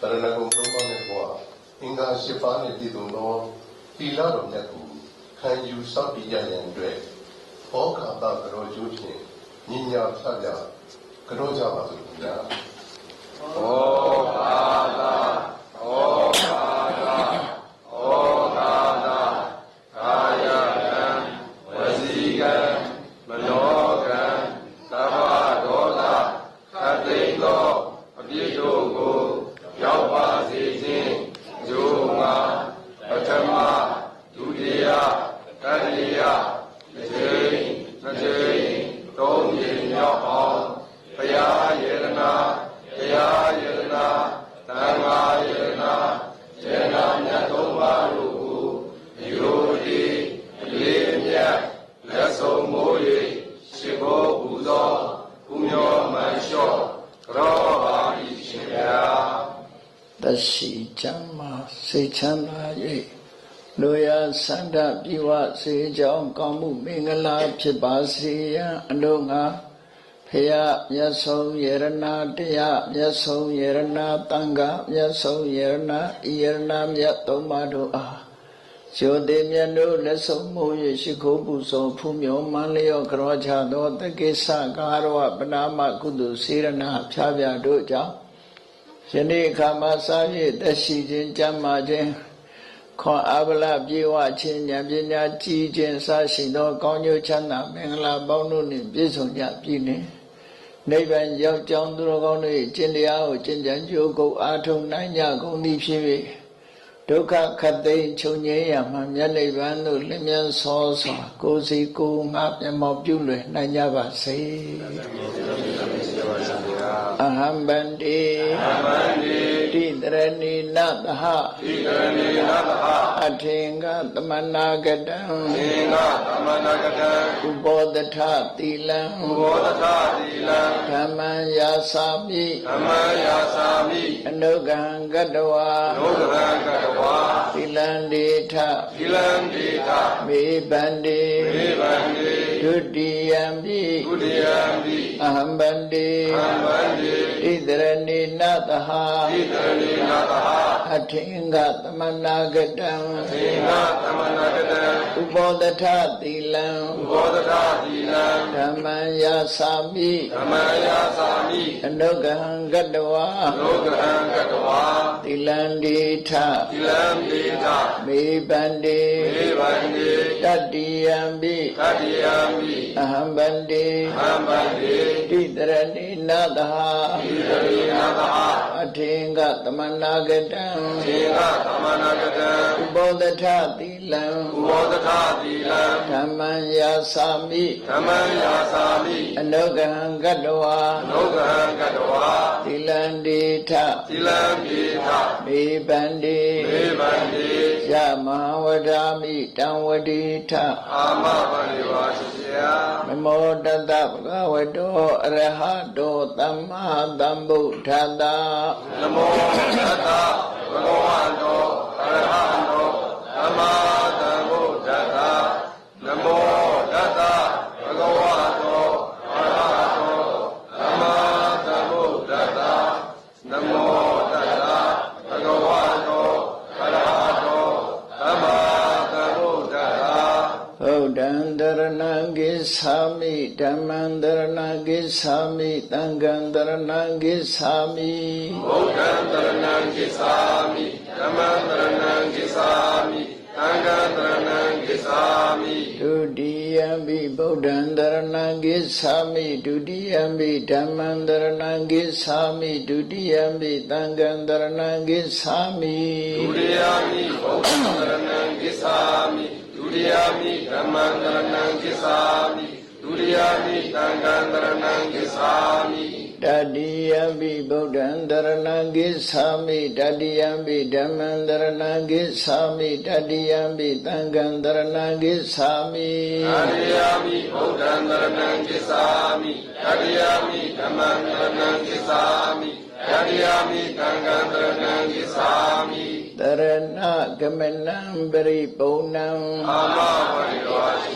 တရဏဂုံသုံးပါးနဲ့ဘဝအင်္ဂါ၈ပါးနဲ့ပြည့်စုံသောသီလတော်မြတ်ကိုခံယူစောင့်တည်ကြရန်အတွက်ဩဃာတကရောကျိုးဖြင့်ညီညာဖြတ်ကြကရောကြပါစို့ခင်ဗျာမနောကံသဗ္ဗဒေါသခတ်သိမ်းသောအပြစ်တို့ကိုရောက်ပါစေခြင်းဂျိုးမှာပထမဒုတိယတတိယတစ်ချိန်နှစ်ချိန်သုံးချိန်မြောက်အောင်ဘုရားယေရနာဘုရားယေရနာသံဃာယေရနာယေရနာမြတ်သုံးပါးတို့ကိုယူဒီအလေးအမြတ်လက်ဆုံးမိုး၍ရှိဖို့ပူဇော်ကုမျောမှန်လျှော့ကြောပါ၏ရှင်ဗျာ တရှိချမ်းမာ စိတ်ချမ်းသာ၍လူရဆန္ဒပြေဝစေကြောင်းကောင်းမှုမင်္ဂလာဖြစ်ပါစေရန်အလို့ငါဖရာမြတ်ဆုံးယရနာတရားမြတ်ဆုံးယရနာတန်ခါမြတ်ဆုံးယရနာဤယရနာမြတ်သုံးပါးတို့အားဇောတိမြတ်တို့လက်ဆုံးမိုး၍ရှိခိုးပူဇော်ဖူးမြော်မန်းလျော့ကြောချသောတက္ကိစ္စကာရဝပနာမကုသိုလ်စေရနာဖြားပြတို့ကြောင့် ယနေ့အခါမှာစာပြည့်တက်ရှိခြင်းကြမ်းမာခြင်းခွန်အားဗလပြေဝခြင်းဉာဏ်ပညာကြီးခြင်းစရှိသောကောင်းကျိုးချမ်းသာမင်္ဂလာပေါင်းတို့နှင့်ပြည့်စုံကြပြီနှင့်နိဗ္ဗာန်ရောက်ကြောင်းသူတော်ကောင်းတို့၏ကျင့်တရားကိုကျင့်ကြံကြိုးကုပ်အားထုတ်နိုင်ကြကုန်သည်ဖြစ်၍ဒုက္ခခတ်သိမ်းချုပ်ငြိမ်းရမှမြတ်နိဗ္ဗာန်သို့လင်းမြန်သောစွာကိုယ်စီကိုယ်ငါမျက်မှောက်ပြုလွယ်နိုင်ကြပါစေ အဟံဗန္တိမန္တိတိတရဏိနသဟဣကရဏေနသဟအထင်္ဂသမနာကတံသင်္ဃသမဏဂတံဥပောတထသီလံဥဘောဓသသီလံဓမ္မံယာစာမိဓမ္မယာသာမိအနုကံကတဝါဒုက္ခကတဝါသီလံဒေထသီလံဒေသမေဗန္တိမေဗန္တိ ဒုတိယံပိဒုတိယံပိအဟံဗန္တိသံဗန္တိတိတရဏိနသဟဣကရဏေနသဟအထင်္ဂသမနာကတံသင်္ဃသမဏဂတံဥပောတထသီလံဥဘောဓသသီလံဓမ္မံယာစာမိဓမ္မယာသာမိအနုကံကတဝါဒုက္ခကတဝါသီလံဒီထသီလံဒေသမေဗန္တိမေဗန္တိတတ္တိယံပိတတိယံပိအဟံဗန္တိသံဗန္တိတိတရဏိနသဟဣကရိနာသဟအထင်္ဂသမနာကတံသင်္ဃသမဏဂတံဥပောတထသီလံဥဘောဓသသီလံဓမ္မံယာစာမိဓမ္မယာသာမိအနုကံကတဝါဒုက္ခကတဝါသီလံဒီထသီလံဒေသမေဗန္တိမေဗန္တိယမဟာဝဒာမိတံဝတိထအာမဗန္တိပါ ရှိယနမောတတဗုဒ္ဓဝတ္တောအရဟတောသမ္မာသမ္ဗုဒ္ဓတ္တနမောတတ္တဘဂဝန္တောအရဟံတောသမ္မာသမ္ဗုဒ္ဓတ္တနမောတတ္တဘဂဝန္တောအရဟံတောသမ္မာသမ္ဗုဒ္ဓတ္တနမောတတ္တဘဂဝန္တောအရဟံတောသမ္မာသမ္ဗုဒ္ဓတ္တ ဗုဒ္ဓံတရဏံ ကိသာမိဓမ္မံတရဏံကိသာမိသံဃံတရဏံကိသာမိဘုဒ္ဓံတရဏံကိသာမိဓမ္မံတရဏံကိသာမိသံဃံတရဏံကိသာမိဒုတိယံပိဗုဒ္ဓံတရဏံကိသာမိဒုတိယံပိဓမ္မံတရဏံကိသာမိဒုတိယံပိသံဃံတရဏံကိသာမိဒုတိယမိဘုဒ္ဓံတရဏံကိသာမိ ဒုတိယမိဓမ္မံတရဏံကိသာမိဒုတိယမိသံဃံတရဏံကိသာမိတတိယံပိဗုဒ္ဓံတရဏံကိသာမိတတိယံပိဓမ္မံတရဏံကိသာမိတတိယံပိသံဃံတရဏံကိသာမိတတိယမိဘုဒ္ဓံတရဏံကိသာမိတတိယမိဓမ္မံတရဏံကိသာမိတတိယမိသံဃံတရဏံကိသာမိတ ရဏဂမနံပရိပုံဏံအာမဝရိယောရှိယ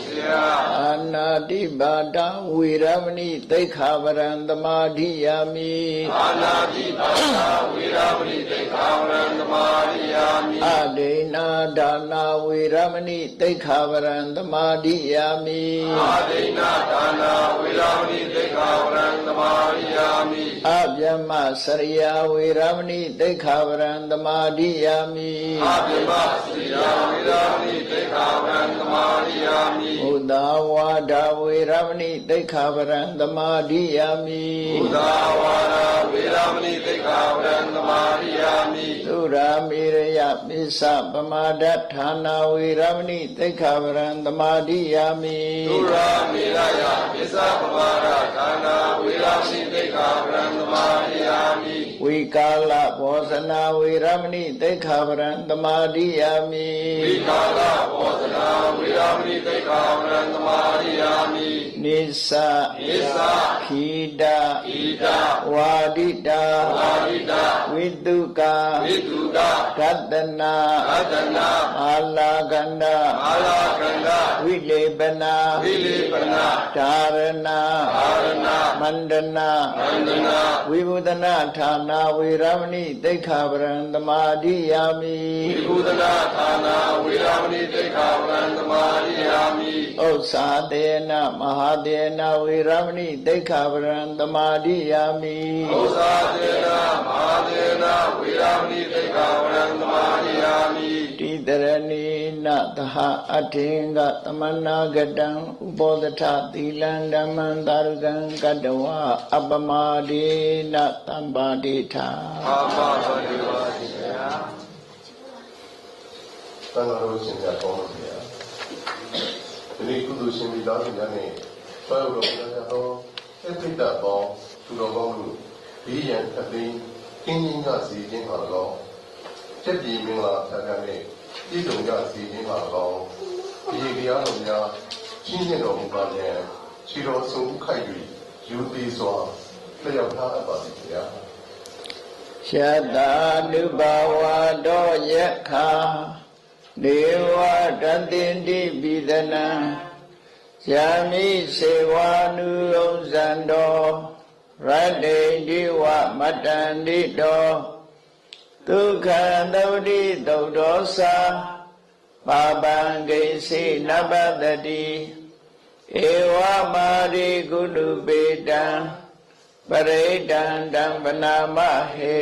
အာနာတိပါဒဝေရမဏိသိက္ခာပရံသမာဓိယာမိအာနာတိပါဒဝေရာမဏိသိက္ခာဝရံသမာရိယာမိအဒိနာဒါနာဝေရမဏိသိက္ခာပရံသမာဓိယာမိအာဒိနာဒါနာဝေရမဏိသိက္ခာဝရံသမာရိယာမိအဗျမစရိယာဝေရမဏိသိက္ခာပရံသမာဓိယာမိအာပိမစီယာဝေရမဏိသိက္ခာဝရံသမာရိယာမိ ဘုဒ္ဓဝါဒဝေရမဏိသိက္ခာပရံသမာဓိယာမိဘုရားဝါဒဝေရမဏိသိက္ခာဝရံသမာရိယာမိသုရာမေရယပိစပမာဒဌာနာဝေရမဏိသိက္ခာပရံသမာဓိယာမိသုရာမေရယပစ္စပမာရဌာနာဝေရမဏိသိက္ခာဝရံသမာရိယာမိ ဝိကာလဘောဇနာဝေရမဏိသိက္ခာပရံသမာဓိယာမိဝိကာလဘောဇနာဝေရမဏိသိက္ခာဝရံသမာရိယာမိ နိစ္စနိစ္စခိတဣဒဝါဒိတာအာရိတဝိတုကာဝိတုဒကတနာအတနာအာလာကန္ဒအာလာကန္ဒဝိလေပနာဝိလေပနာဓာရဏအာရဏမန္တနာမန္တနာဝိဘုဒနာဌာနာဝေရမဏိသိက္ခာပရံသမာဓိယာမိဝိဘုဒနာဌာနာဝေရမဏိသိက္ခာဝရံသမာရိယာမိ ဥစ္စာတေနမဟာတေနဝေရမဏိသိက္ခာပရံသမာဓိယာမိဥစ္စာတေနမဟာတေနဝေရမဏိသိက္ခာဝရံသမာရိယာမိတိတရဏိနသဟအထေင်္ဂသမနာဂတံဥပောဒထသီလံဓမ္မံသာရုကံကတဝအပမဒေနတမ္ပါတိထာအာမဘဂဝါတိယသံဃာတော်ရှင်များကောင်းပါဗျာဒီ နေ့ကုသိုလ်ရှင်မိသားစုများနဲ့ဆွဲတော်ဘုရားတော်အပိတ္တပေါင်းသူတော်ကောင်းတို့ဒီရန်အသိကင်းကြီးကစီခြင်းပါတော့ချက်ပြည်မင်္ဂလာဆရာနဲ့ပြည်တော်ကစီခြင်းပါတော့ဒီတရားတော်များရှင်းရတော်မူပါလျက်ခြေတော်ဆုံးခိုက်၍ယူသေးစွာလျှောက်ထားအပ်ပါသည်ဗျာယတာနုဘဝတောယက္ခာ ဒေဝတတိတိပိဒနံယမိစေဝာနုဥဇ္ဇံတောရတ္တိဒီဝမတ္တန္တိတောဒုက္ခသဝတိသုတ်တောသာပါပံဂိစိနဗ္ဗတတိဧဝမာရိကုတုပေတံပရိဒံတံပနာမဟေ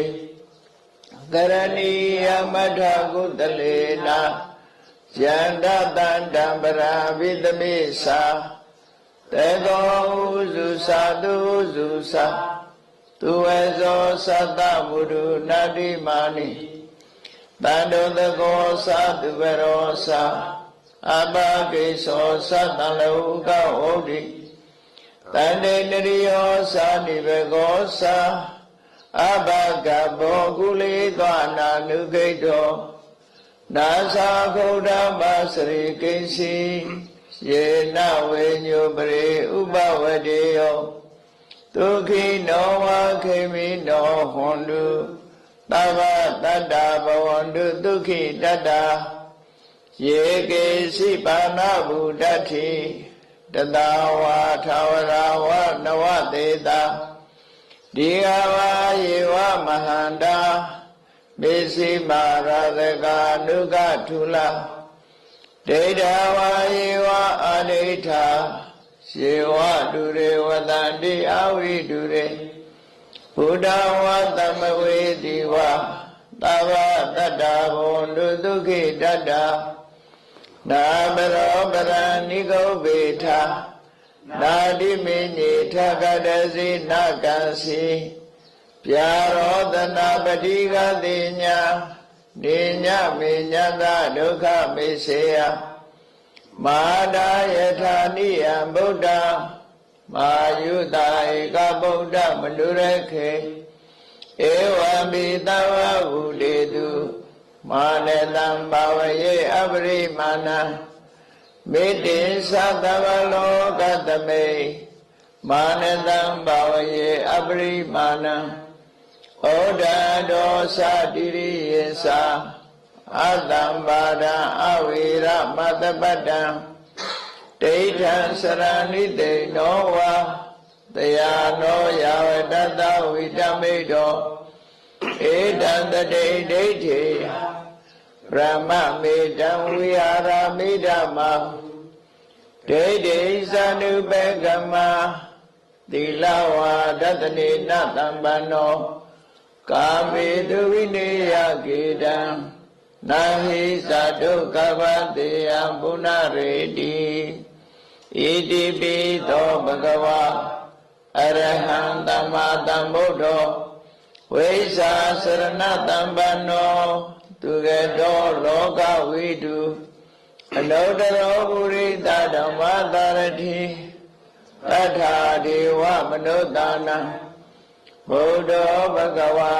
ကရဏီယမထကုတလေနာ ယန္တတံတံပရာဝိသမိသာတေကောဥစုသာတုဥစုသာသူဝေဇောသတ္တဝုဒုနာတိမာနိတန္တောတကောသာသူဝရောသာအဘဂိသောသတ္တလောကဝုဒ္ဓိတန္တေနရိယောသာနိဘကောသာအဘဂဘောကုလေသောနာနုခိတော နာသာခုဒ္ဓမစရိကိဉ္စီယေနဝေညုပရိဥပဝတေယောဒုက္ခိနောဝခေမိနောဟွန်တုသဗ္ဗတတ္တဘဝန္တုဒုက္ခိတတ္တာယေကေစီပါဏဗုဒ္ဓတိတတဝါထာဝရဝနဝတေတာဒီဃဝါယေဝမဟန္တာ မေစီမာရသကာနုကထုလဒိဋ္ဌဝါယေဝအာဒိဋ္ဌာယေဝတုရေဝတန္တိအဝိတုရေဘုဒ္ဓဝါသမဝေတိဝါသဗ္ဗတတ္တဘောနုဒုက္ခိတတ္တာနာမရောပရဏိကုဗေထနာတိမေညေထကတစီနာကံစီ ပြာရောတနာပတိကတိညာနေညမေညတဒုက္ခမေစေယမာဒယထာနိယံဗုဒ္ဓမာယုတာဧကဗုဒ္ဓမနုရခေဧဝံပိတဝဝုတေတုမာနတံဘာဝယေအပရိမာဏမေတ္တိသသဗ္ဗလောကသမေမာနတံဘာဝယေအပရိမာဏ ဩဒဒောသတိရိယေသာအတံပါဒံအဝိရမတပတ္တံဒိဋ္ဌံစရဏိတေနောဝါတယာနောယဝတတဝိတမိတောဧတံတတိဒိဋ္ဌိဗြဟ္မမေတံဝိဟာရမိဓမ္မာဒိဋ္ဌိသနုပကမသီလဝါဒတနေနတံပန္နော ကာမေတုဝိနေယကေတံနာဟိသဒုက္ခဝတေယဘုနာရေတိဣတိပိသောဘဂဝါအရဟံသမ္မာသမ္ဗုဒ္ဓောဝိဇ္ဇာစရဏတံပန္နောသူကတောလောကဝိတုအနုတ္တရောပုရိသဓမ္မတာရတိတထာဒေဝမနုဿာနံ ဘုဒ္ဓောဘဂဝါ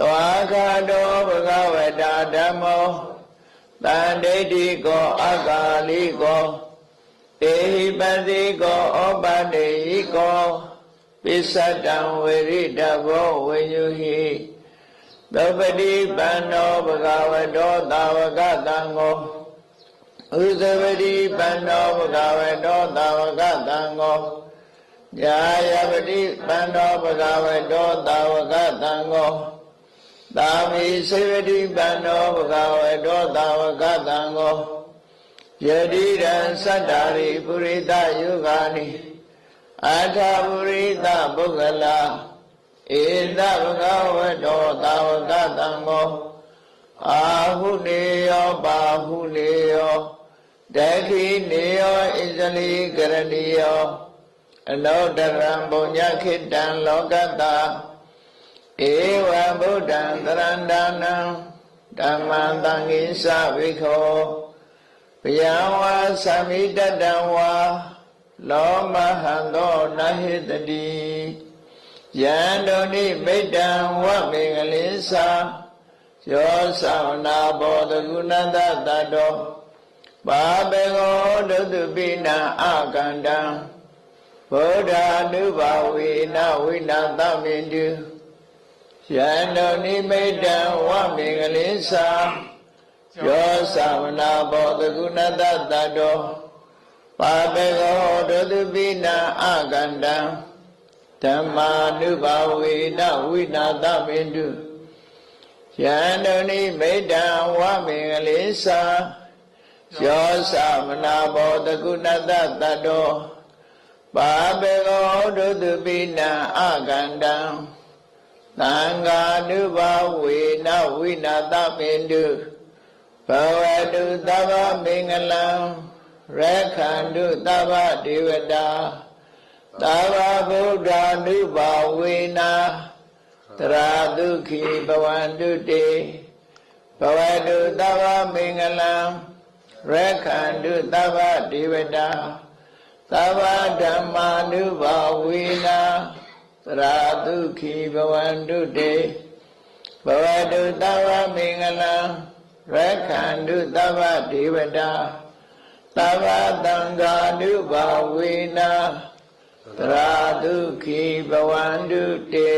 သွားခါတောဘဂဝတာဓမ္မောတန်ဒိဋ္ဌိကောအကာလိကောတေဟိပတိကောဩပတေဟိကောပိစ္ဆတံဝေရိတဘောဝေညုဟိသောပတိပန္နောဘဂဝတောတာဝကတံကိုဥဇဝတိပန္နောဘဂဝတောတာဝကတံကို ညာယပတိပန္နောဘဂဝတောတာဝကတံကိုသာမိစေဝတိပန္နောဘဂဝတောတာဝကတံကိုယတိရံသတ္တာရိပုရိသယုဂာနိအာထာပုရိသပုဂ္ဂလာဧသဘဂဝတောတာဝကတံကိုအာဟုနေယောပါဟုနေယောဒခိနေယောဣဇလိကရဏီယော အနောတရံဘုံညခိတံလောကတဧဝံဗုဒ္ဓံသရန္တနံဓမ္မံတံဃိသဝိခောဘယံဝါသမိတတံဝါလောမဟံသောနဟိတတိယန္တုန်ိမိတံဝမေငလိသာယောသဝနာဘောတကုဏတတတောပါပေကောဒုတုပိနာအကန္တံ ဗုဒ္ဓ ानु ဘာဝေနဝိနာသမေတုယန္တုန်ိမိတံဝမေငလိသာယောသဝနာဘောတကုဏတတတောပါပေကောဒုတုပိနာအကန္တံဓမ္မာနုဘာဝေနဝိနာသမေတုယန္တုန်ိမိတံဝမေငလိသာယောသမနာဘောတကုဏတတတော ပါပေကောဒုတုပိနာအကန္တံသံဃာနုဘာဝေနဝိနာသမေတုဘဝတုသဗ္ဗမင်္ဂလံရခန္တုသဗ္ဗဒေဝတာသဗ္ဗဗုဒ္ဓ ानु ဘာဝေနာတရာဒုခိဘဝန္တုတေဘဝတုသဗ္ဗမင်္ဂလံရခန္တုသဗ္ဗဒေဝတာ သဗ္ဗဓမ္မာ ानु ဘာဝေနာတရာဒုခိဘဝန္တုတေဘဝတုသဗ္ဗမင်္ဂလံရခန္တုသဗ္ဗဒေဝတာသဗ္ဗတံဃာ ानु ဘာဝေနာတရာဒုခိဘဝန္တုတေ